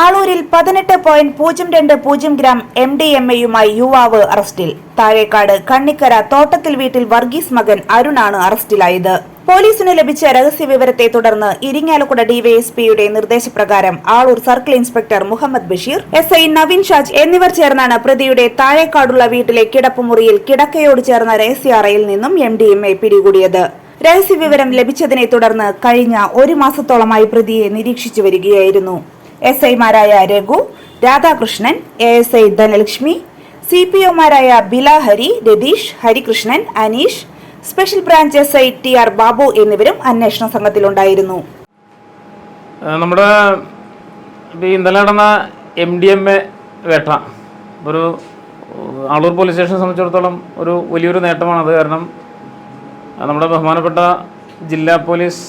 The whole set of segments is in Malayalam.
ആളൂരിൽ പതിനെട്ട് പോയിന്റ് പൂജ്യം രണ്ട് പൂജ്യം ഗ്രാം എം ഡി എം എയുമായി യുവാവ് അറസ്റ്റിൽ. താഴേക്കാട് കണ്ണിക്കര തോട്ടത്തിൽ വീട്ടിൽ വർഗീസ് മകൻ അരുണാണ് അറസ്റ്റിലായത്. പോലീസിന് ലഭിച്ച രഹസ്യ വിവരത്തെ തുടർന്ന് ഇരിങ്ങാലക്കുട ഡിവൈഎസ്പിയുടെ നിർദ്ദേശപ്രകാരം Aloor circle inspector Muhammad Basheer S I Naveen Shaj എന്നിവർ ചേർന്നാണ് പ്രതിയുടെ താഴേക്കാടുള്ള വീട്ടിലെ കിടപ്പുമുറിയിൽ കിടക്കയോട് ചേർന്ന രഹസ്യാറയിൽ നിന്നും എം ഡി എം എ പിടികൂടിയത്. രഹസ്യവിവരം ലഭിച്ചതിനെ തുടർന്ന് കഴിഞ്ഞ ഒരു മാസത്തോളമായി പ്രതിയെ നിരീക്ഷിച്ചു വരികയായിരുന്നു. എസ് ഐമാരായ Raghu Radhakrishnan A S I Dhanalakshmi C P ഒമാരായ Bilahari Ratheesh Harikrishnan Aneesh special branch S I T R Babu എന്നിവരും അന്വേഷണ സംഘത്തിലുണ്ടായിരുന്നു. നമ്മുടെ ഇന്നലെ നടന്ന എം ഡി എം എ വേട്ട ഒരു ആളൂർ പോലീസ് സ്റ്റേഷനെ സംബന്ധിച്ചിടത്തോളം ഒരു വലിയൊരു നേട്ടമാണത്. കാരണം നമ്മുടെ ബഹുമാനപ്പെട്ട ജില്ലാ പോലീസ്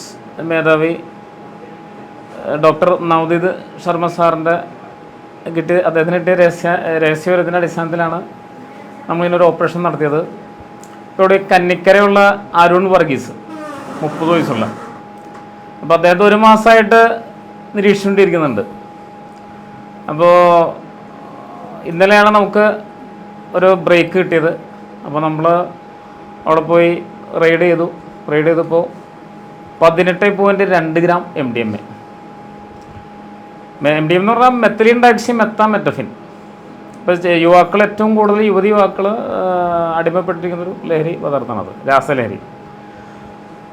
മേധാവി ഡോക്ടർ നവദീത് ശർമ്മ സാറിന്റെ കിട്ടിയ അദ്ദേഹത്തിന് കിട്ടിയ രഹസ്യ രഹസ്യവിവരത്തിന്റെ അടിസ്ഥാനത്തിലാണ് നമ്മളിതിനൊരു ഓപ്പറേഷൻ നടത്തിയത്. ഇവിടെ കന്നിക്കരയുള്ള അരുൺ വർഗീസ് മുപ്പത് വയസ്സുള്ള. അപ്പോൾ അദ്ദേഹത്തെ ഒരു മാസമായിട്ട് നിരീക്ഷിച്ചുകൊണ്ടിരിക്കുന്നുണ്ട്. അപ്പോൾ ഇന്നലെയാണ് നമുക്ക് ഒരു ബ്രേക്ക് കിട്ടിയത്. അപ്പോൾ നമ്മൾ അവിടെ പോയി റെയ്ഡ് ചെയ്തു. റെയ്ഡ് ചെയ്തപ്പോൾ പതിനെട്ട് പോയിന്റ് രണ്ട് gram M D M A M D M എന്ന് പറഞ്ഞാൽ മെത്തലിൻ ഡാക്സി മെത്താ മെറ്റഫിൻ ഇപ്പോൾ യുവാക്കൾ ഏറ്റവും കൂടുതൽ യുവതി യുവാക്കൾ അടിമപ്പെട്ടിരിക്കുന്ന ഒരു ലഹരി പദാർത്ഥമാണത് രാസലഹരി.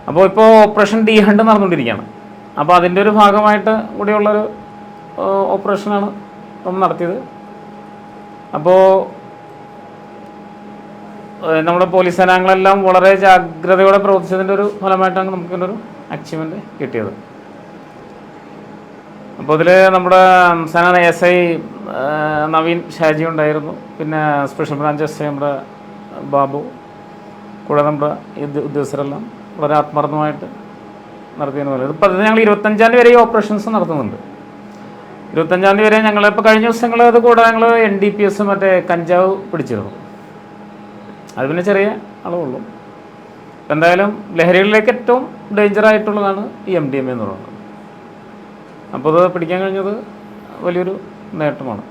അപ്പോൾ ഇപ്പോൾ ഓപ്പറേഷൻ ഡി ഹണ്ട് നടന്നുകൊണ്ടിരിക്കുകയാണ് അപ്പോൾ അതിന്റെ ഒരു ഭാഗമായിട്ട് കൂടിയുള്ളൊരു ഓപ്പറേഷനാണ് നമ്മൾ നടത്തിയത്. അപ്പോൾ നമ്മുടെ പോലീസ് സേനാംഗങ്ങളെല്ലാം വളരെ ജാഗ്രതയോടെ പ്രവർത്തിച്ചതിന്റെ ഒരു ഫലമായിട്ടാണ് നമുക്ക് ഇതിന്റെ ഒരു അച്ചീവ്മെന്റ് കിട്ടിയത്. അപ്പോൾ ഇതിൽ നമ്മുടെ സംസ്ഥാന എസ് ഐ നവീൻ ഷാജി ഉണ്ടായിരുന്നു. പിന്നെ സ്പെഷ്യൽ ബ്രാഞ്ച് എസ് ഐ നമ്മുടെ ബാബു കൂടെ നമ്മുടെ ഉദ്യോഗസ്ഥരെല്ലാം വളരെ ആത്മാർത്ഥമായിട്ട് നടത്തിയെന്ന് പറയുന്നത് ഇപ്പോൾ അത് ഞങ്ങൾ ഇരുപത്തഞ്ചാം തീയതി വരെ ഈ ഓപ്പറേഷൻസ് നടത്തുന്നുണ്ട്. ഇരുപത്തഞ്ചാം തീയതി വരെ ഞങ്ങൾ ഇപ്പോൾ കഴിഞ്ഞ ദിവസങ്ങൾ അത് കൂടെ ഞങ്ങൾ എൻ ഡി പി എസ് മറ്റേ കഞ്ചാവ് പിടിച്ചിരുന്നു അത് പിന്നെ ചെറിയ അളവുള്ളൂ. എന്തായാലും ലഹരികളിലേക്ക് ഏറ്റവും ഡേഞ്ചർ ആയിട്ടുള്ളതാണ് ഈ എം ഡി എം എന്ന് പറയുന്നത് അപ്പോൾ അത് പിടിക്കാൻ കഴിഞ്ഞത് വലിയൊരു നേട്ടമാണ്.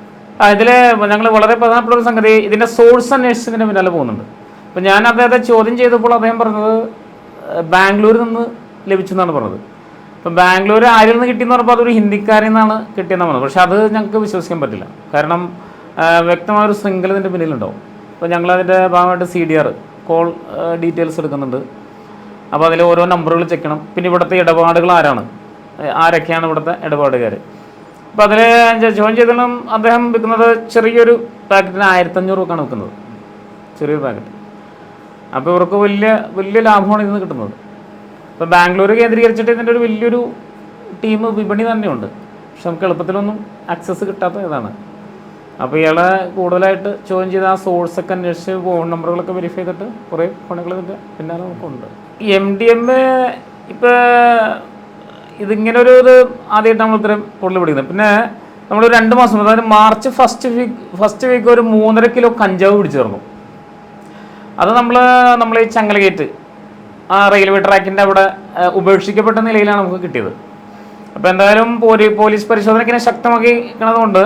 ആ ഇതിൽ ഞങ്ങൾ വളരെ പ്രധാനപ്പെട്ട ഒരു സംഗതി ഇതിന്റെ സോഴ്സ് അന്വേഷിച്ചതിന്റെ പിന്നാലെ പോകുന്നുണ്ട്. അപ്പോൾ ഞാൻ അദ്ദേഹത്തെ ചോദ്യം ചെയ്തപ്പോൾ അദ്ദേഹം പറഞ്ഞത് ബാംഗ്ലൂരിൽ നിന്ന് ലഭിച്ചു എന്നാണ് പറഞ്ഞത്. അപ്പം ബാംഗ്ലൂർ ആരിൽ നിന്ന് കിട്ടിയെന്ന് പറഞ്ഞപ്പോൾ അതൊരു ഹിന്ദിക്കാരിൽ നിന്നാണ് കിട്ടിയെന്നാണ് പറഞ്ഞത്. പക്ഷേ അത് ഞങ്ങൾക്ക് വിശ്വസിക്കാൻ പറ്റില്ല. കാരണം വ്യക്തമായ ഒരു ശൃംഖല ഇതിന്റെ പിന്നിലുണ്ടാവും. അപ്പോൾ ഞങ്ങൾ അതിന്റെ ഭാഗമായിട്ട് C D R call details എടുക്കുന്നുണ്ട്. അപ്പോൾ അതിൽ ഓരോ നമ്പറുകൾ ചെക്കണം പിന്നെ ഇവിടുത്തെ ഇടപാടുകൾ ആരാണ്? ആരൊക്കെയാണ് ഇവിടുത്തെ ഇടപാടുകാർ അപ്പോൾ അതിൽ ജോയിൻ ചെയ്തതും അദ്ദേഹം വിൽക്കുന്നത് ചെറിയൊരു പാക്കറ്റിന് ആയിരത്തഞ്ഞൂറ് രൂപക്കാണ് വിൽക്കുന്നത്. ചെറിയൊരു പാക്കറ്റ് അപ്പോൾ ഇവർക്ക് വലിയ വലിയ ലാഭമാണ് ഇതിന് കിട്ടുന്നത്. ഇപ്പോൾ ബാംഗ്ലൂർ കേന്ദ്രീകരിച്ചിട്ട് ഇതിന്റെ ഒരു വലിയൊരു ടീം വിപണി തന്നെയുണ്ട്. പക്ഷെ നമുക്ക് എളുപ്പത്തിലൊന്നും ആക്സസ് കിട്ടാത്ത ഇതാണ്. അപ്പോൾ ഇയാളെ കൂടുതലായിട്ട് ചോദ്യം ചെയ്ത ആ സോഴ്സൊക്കെ അന്വേഷിച്ച് ഫോൺ നമ്പറുകളൊക്കെ വെരിഫൈ ചെയ്തിട്ട് കുറേ ഫോണുകൾ ഇതിന്റെ പിന്നാലെ നമുക്കുണ്ട്. എം ഡി എം ഇപ്പോൾ ഇതിങ്ങനെ ഒരു ഇത് ആദ്യമായിട്ട് നമ്മൾ ഇത്രയും കൂടുതൽ പിടിക്കുന്നത്. പിന്നെ നമ്മൾ രണ്ട് മാസം അതായത് March first week first week ഒരു മൂന്നര കിലോ കഞ്ചാവ് പിടിച്ചു തന്നു അത് നമ്മൾ നമ്മൾ ഈ ചങ്ങലഗേറ്റ് ആ റെയിൽവേ ട്രാക്കിന്റെ അവിടെ ഉപേക്ഷിക്കപ്പെട്ട നിലയിലാണ് നമുക്ക് കിട്ടിയത്. അപ്പോൾ എന്തായാലും പോലീ പോലീസ് പരിശോധനയ്ക്ക് ഇങ്ങനെ ശക്തമാക്കിക്കണതുകൊണ്ട്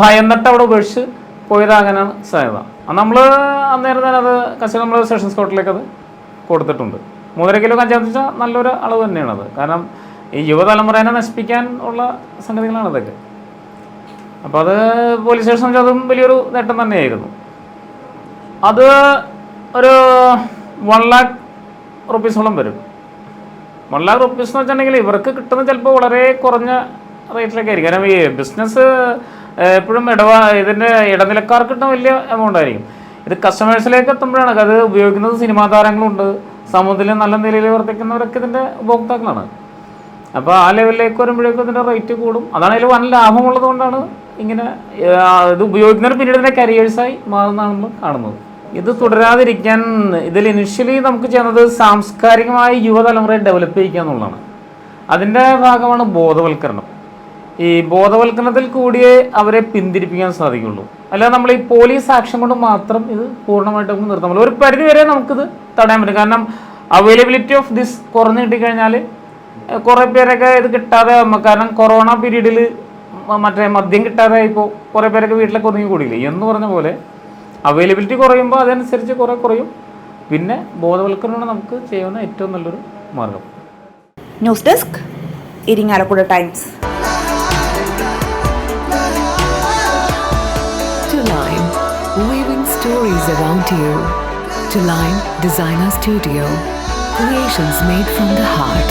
ഭയന്നിട്ട് അവിടെ ഉപേക്ഷിച്ച് പോയതാകാനാണ് സാധ്യത. നമ്മൾ അന്നേരം തന്നെ അത് കസ്റ്റഡി നമ്മൾ സെഷൻസ് കോർട്ടിലേക്ക് അത് കൊടുത്തിട്ടുണ്ട്. മൂന്നര കിലോ കഞ്ചാവ് വെച്ചാൽ നല്ലൊരു അളവ് തന്നെയാണത്. കാരണം ഈ യുവതലമുറേനെ നശിപ്പിക്കാൻ ഉള്ള സംഗതികളാണ് അതൊക്കെ. അപ്പോൾ അത് പോലീസ് സ്റ്റേഷൻ അതും വലിയൊരു നേട്ടം തന്നെയായിരുന്നു. അത് ഒരു വൺ ലാക്ക് റുപ്പീസോളം വരും. വൺ ലാക്ക് റുപ്പീസ് എന്ന് വെച്ചിട്ടുണ്ടെങ്കിൽ ഇവർക്ക് കിട്ടുന്ന ചിലപ്പോൾ വളരെ കുറഞ്ഞ റേറ്റിലൊക്കെ ആയിരിക്കും. കാരണം ഈ ബിസിനസ് എപ്പോഴും ഇടവ ഇതിന്റെ ഇടനിലക്കാർക്ക് കിട്ടുന്ന വലിയ എമൗണ്ട് ആയിരിക്കും. ഇത് കസ്റ്റമേഴ്സിലേക്ക് എത്തുമ്പോഴാണ് അത് ഉപയോഗിക്കുന്നത് സിനിമാ താരങ്ങളുണ്ട്. സമൂഹത്തിൽ നല്ല നിലയിൽ വർത്തിക്കുന്നവരൊക്കെ ഇതിന്റെ ഉപഭോക്താക്കളാണ്. അപ്പോൾ ആ ലെവലിലേക്ക് വരുമ്പോഴേക്കും ഇതിന്റെ റേറ്റ് കൂടും. അതാണ് അതിൽ വൻ ലാഭമുള്ളത് കൊണ്ടാണ് ഇങ്ങനെ ഇത് ഉപയോഗിക്കുന്നവർ പിന്നീട് ഇതിന്റെ കരിയേഴ്സായി മാറുന്നതാണ് നമ്മൾ കാണുന്നത്. ഇത് തുടരാതിരിക്കാൻ ഇതിൽ ഇനിഷ്യലി നമുക്ക് ചെയ്യുന്നത് സാംസ്കാരികമായി യുവതലമുറയെ ഡെവലപ്പ് ചെയ്യിക്കുക എന്നുള്ളതാണ്. അതിന്റെ ഭാഗമാണ് ബോധവൽക്കരണം. ഈ ബോധവൽക്കരണത്തിൽ കൂടിയേ അവരെ പിന്തിരിപ്പിക്കാൻ സാധിക്കുള്ളൂ. അല്ലാതെ നമ്മൾ ഈ പോലീസ് ആക്ഷൻ കൊണ്ട് മാത്രം ഇത് പൂർണമായിട്ട് നമുക്ക് നിർത്താൻ പറ്റും ഒരു പരിധിവരെ നമുക്കിത് തടയാൻ പറ്റും. കാരണം അവൈലബിലിറ്റി ഓഫ് ദിസ് കുറഞ്ഞു കിട്ടിക്കഴിഞ്ഞാൽ കുറേ പേരൊക്കെ ഇത് കിട്ടാതെ വന്നു. കാരണം കൊറോണ പീരീഡിൽ മറ്റേ മദ്യം കിട്ടാതെ ഇപ്പോൾ കുറേ പേരൊക്കെ വീട്ടിലൊക്കെ ഒതുങ്ങി കൂടിയില്ലേ എന്ന് പറഞ്ഞ പോലെ അവൈലബിലിറ്റി കുറയുമ്പോൾ അതനുസരിച്ച് കുറേ കുറയും പിന്നെ ബോധവൽക്കരണമാണ് നമുക്ക് ചെയ്യുന്ന ഏറ്റവും നല്ലൊരു മാർഗം news desk Irinjalakuda Times To Line, weaving stories around you. To Line Designer Studio, creations made from the heart.